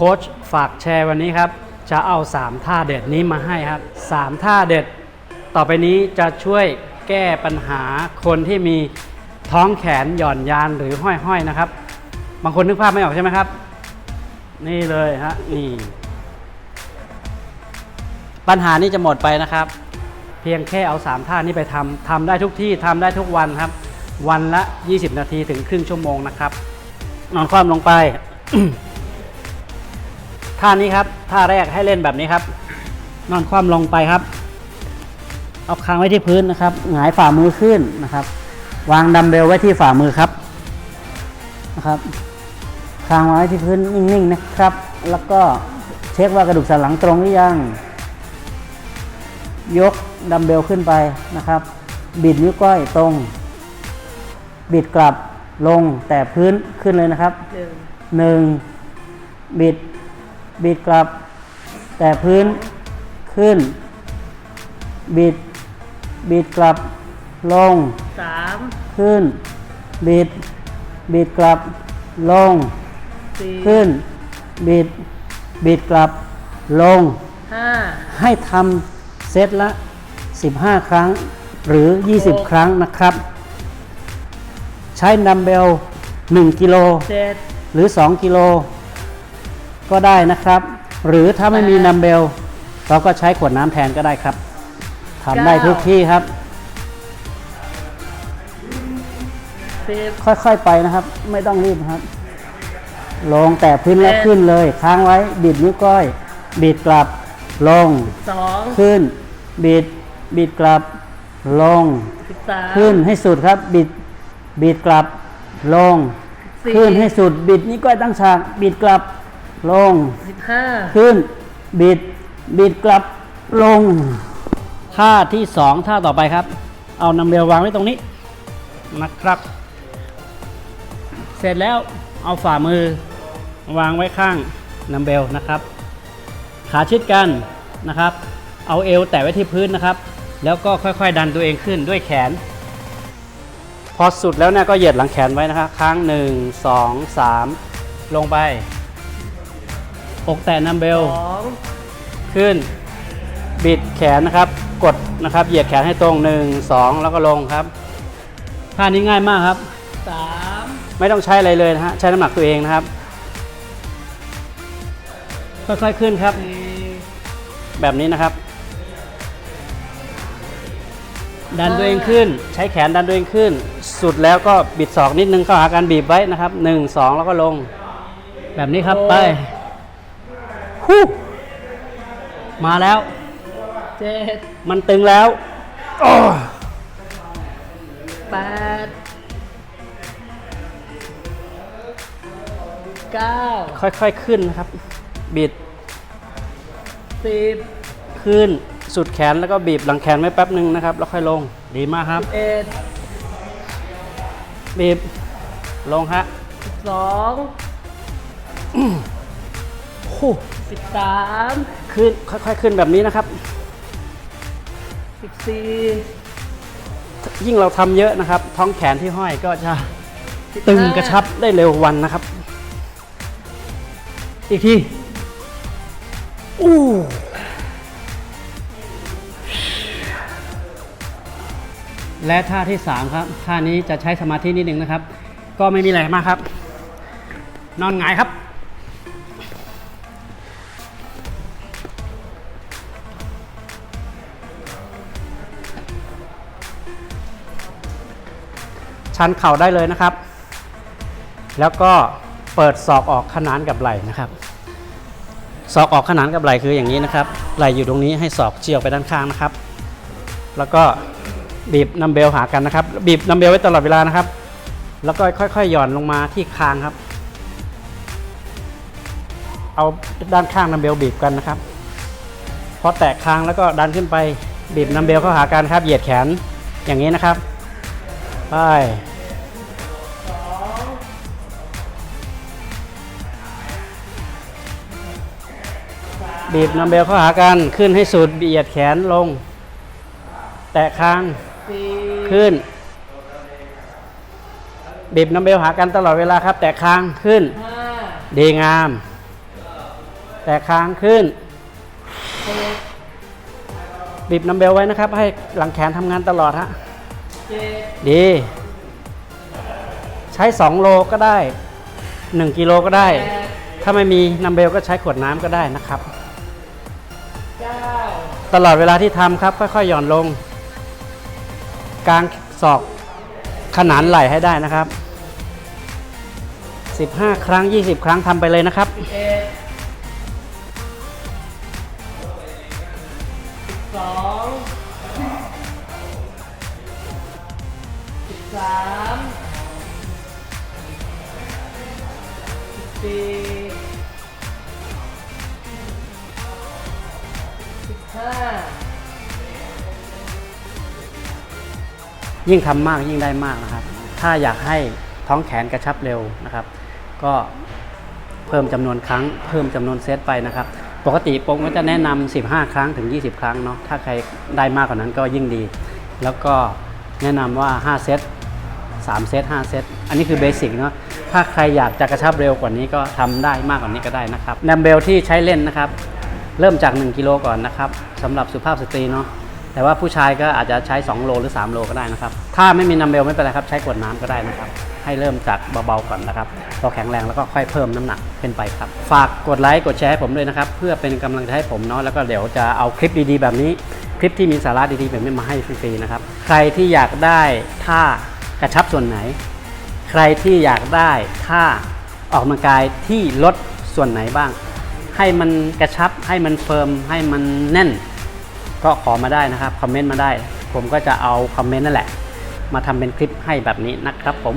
ค้ชฝากแชร์วันนี้ครับ จะเอา 3 ท่าเด็ดนี้มาให้ครับ 3 ท่าเด็ด ต่อไปนี้จะช่วยแก้ปัญหาคนที่มีท้องแขนหย่อนยานหรือห้อยๆนะครับ บางคนนึกภาพไม่ออกใช่ไหมครับ นี่เลยฮะนี่ปัญหานี้จะหมดไปนะครับ เพียงแค่เอา 3 ท่านี้ไปทำทำได้ทุกที่ทำได้ทุกวันครับ วันละ 20 นาทีถึงครึ่งชั่วโมงนะครับ นอนคว่ำลงไป ท่านี้ครับ ท่าแรกให้เล่นแบบนี้ครับ นอนคว่ำลงไปครับ เอาคางไว้ที่พื้นนะครับ หงายฝ่ามือขึ้นนะครับ วางดัมเบลไว้ที่ฝ่ามือครับ นะครับคางไว้ที่พื้นนิ่งๆนะครับ แล้วก็เช็คว่ากระดูกสันหลังตรงหรือยัง ยกดัมเบลขึ้นไปนะครับ บิดนิ้วก้อยตรง บิดกลับลงแต่พื้นขึ้นเลยนะครับหนึ่งหนึ่งบิด บิดกลับ แต่พื้นขึ้น บิด บิดกลับ ลง สามขึ้น บิด บิดกลับ ลง สี่ขึ้น บิด บิดกลับ ลง ห้าให้ทำเซตละ 15 ครั้งหรือ 20 ครั้งนะครับ ใช้ดัมเบล 1 กิโลเจ็ดหรือ 2 กิโล ก็ได้นะครับ หรือถ้าไม่มีดัมเบล เราก็ใช้ขวดน้ำแทนก็ได้ครับทำได้ทุกที่ครับ สิบค่อยๆไปนะครับ ไม่ต้องรีบครับ ลงแต่พื้นแล้วขึ้นเลย ค้างไว้ บิดนิ้วก้อย บิดกลับ ลง สองขึ้น บิด บิดกลับ ลง สิบสาม ขึ้นให้สุดครับ บิด บิดกลับ ลง สี่ ขึ้นให้สุด บิดนิ้วก้อยตั้งฉาก บิดกลับ ลง สิบห้าขึ้น บิด บิดกลับลง ท่าที่สองท่าต่อไปครับ เอานัมเบลวางไว้ตรงนี้นะครับ เสร็จแล้วเอาฝ่ามือวางไว้ข้างนัมเบลนะครับ ขาชิดกันนะครับ เอาเอวแตะไว้ที่พื้นนะครับ แล้วก็ค่อยๆ ดันตัวเองขึ้นด้วยแขน พอสุดแล้วเนี่ยก็เหยียดหลังแขนไว้นะครับค้างหนึ่งสองสามลงไป อกแตะนัมเบลสองขึ้น บิดแขนนะครับ กดนะครับ เหยียดแขนให้ตรง 1 2 แล้วก็ลงครับ ท่านี้ง่ายมากครับสามไม่ต้องใช้อะไรเลยนะฮะ ใช้น้ำหนักตัวเองนะครับ ค่อยๆขึ้นครับสี่แบบนี้นะครับ ดันตัวเองขึ้น ใช้แขนดันตัวเองขึ้น สุดแล้วก็บิดศอกนิดนึงเข้าหาการบีบไว้นะครับ 1 2 แล้วก็ลง แบบนี้ครับไป ฮู้มาแล้ว เจ็ดมันตึงแล้วโอ้แปดเก้าค่อยๆขึ้นนะครับ บิดสิบขึ้นสุดแขนแล้วก็บีบหลังแขนไว้แป๊บหนึ่งนะครับ แล้วค่อยลงดีมากครับเอ็ดบีบลงฮะสิบสองฮู้ สิบสามขึ้นค่อยๆขึ้นแบบนี้นะครับสิบสี่ยิ่งเราทำเยอะนะครับ ท้องแขนที่ห้อยก็จะสิบตึงห้ากระชับได้เร็ววันนะครับ อีกทีอู้และท่าที่ 3 ครับ ท่านี้จะใช้สมาธินิดหนึ่งนะครับ ก็ไม่มีอะไรมากครับ นอนหงายครับ ชันเข่าได้เลยนะครับ แล้วก็เปิดศอกออกขนานกับไหล่นะครับศอกออกขนานกับไหล่คืออย่างนี้นะครับ ไหล่อยู่ตรงนี้ให้ศอกเฉียวไปด้านข้างนะครับ แล้วก็บีบนัมเบลหากันนะครับ บีบนัมเบลไว้ตลอดเวลานะครับ แล้วก็ค่อยๆหย่อนลงมาที่คางครับ เอาด้านข้างนัมเบลบีบกันนะครับ พอแตะคางแล้วก็ดันขึ้นไปบีบนัมเบลเข้าหากันครับ เหยียดแขนอย่างนี้นะครับไป บีบนัมเบลเข้าหากัน ขึ้นให้สุดเบียดแขนลง แตะคาง ขึ้น บีบนัมเบลหากันตลอดเวลาครับ แตะคางขึ้น ดีงาม แต่ค้างขึ้น บีบนัมเบลไว้นะครับ ให้หลังแขนทำงานตลอดฮะ ดี ใช้ 2 โลก็ได้ 1 กิโลก็ได้ถ้าไม่มีนัมเบลก็ใช้ขวดน้ำก็ได้นะครับ ตลอดเวลาที่ทำครับ ค่อยๆหย่อนลง กลางศอกขนานไหล่ให้ได้นะครับ 15 ครั้ง 20 ครั้งทำไปเลยนะครับสิบเอ็ดสิบสองสามสิ ห้ายิ่งทำมากยิ่งได้มากนะครับ ถ้าอยากให้ท้องแขนกระชับเร็วนะครับ ก็เพิ่มจำนวนครั้ง เพิ่มจำนวนเซตไปนะครับ ปกติโปงก็จะแนะนำ15 ครั้งถึง 20 ครั้งเนาะ ถ้าใครได้มากกว่านั้นก็ยิ่งดี แล้วก็แนะนำว่า 5 เซต3 เซต5 เซต อันนี้คือเบสิกเนาะ ถ้าใครอยากจะกระชับเร็วกว่านี้ก็ทำได้มากกว่านี้ก็ได้นะครับดัมเบลที่ใช้เล่นนะครับ เริ่มจาก 1 กิโลก่อนนะครับสำหรับสุภาพสตรีเนาะแต่ว่าผู้ชายก็อาจจะใช้ 2 โลหรือ 3 โลก็ได้นะครับ ถ้าไม่มีนัมเบลไม่เป็นไรครับ ใช้ขวดน้ำก็ได้นะครับ ให้เริ่มจากเบาๆก่อนนะครับพอแข็งแรงแล้วก็ค่อยเพิ่มน้ำหนักขึ้นไปครับ ฝากกดไลค์กดแชร์ให้ผมด้วยนะครับ เพื่อเป็นกำลังใจให้ผมเนาะแล้วก็เดี๋ยวจะเอาคลิปดีๆ แบบนี้ คลิปที่มีสาระดีๆแบบนี้มาให้ฟรีๆนะครับ ใครที่อยากได้ท่ากระชับส่วนไหน ใครที่อยากได้ท่าออกกำลังกายที่ลดส่วนไหนบ้าง ให้มันกระชับให้มันเฟิร์มให้มันแน่น ก็ขอมาได้นะครับคอมเมนต์มาได้ ผมก็จะเอาคอมเมนต์นั่นแหละ มาทำเป็นคลิปให้แบบนี้นะครับผม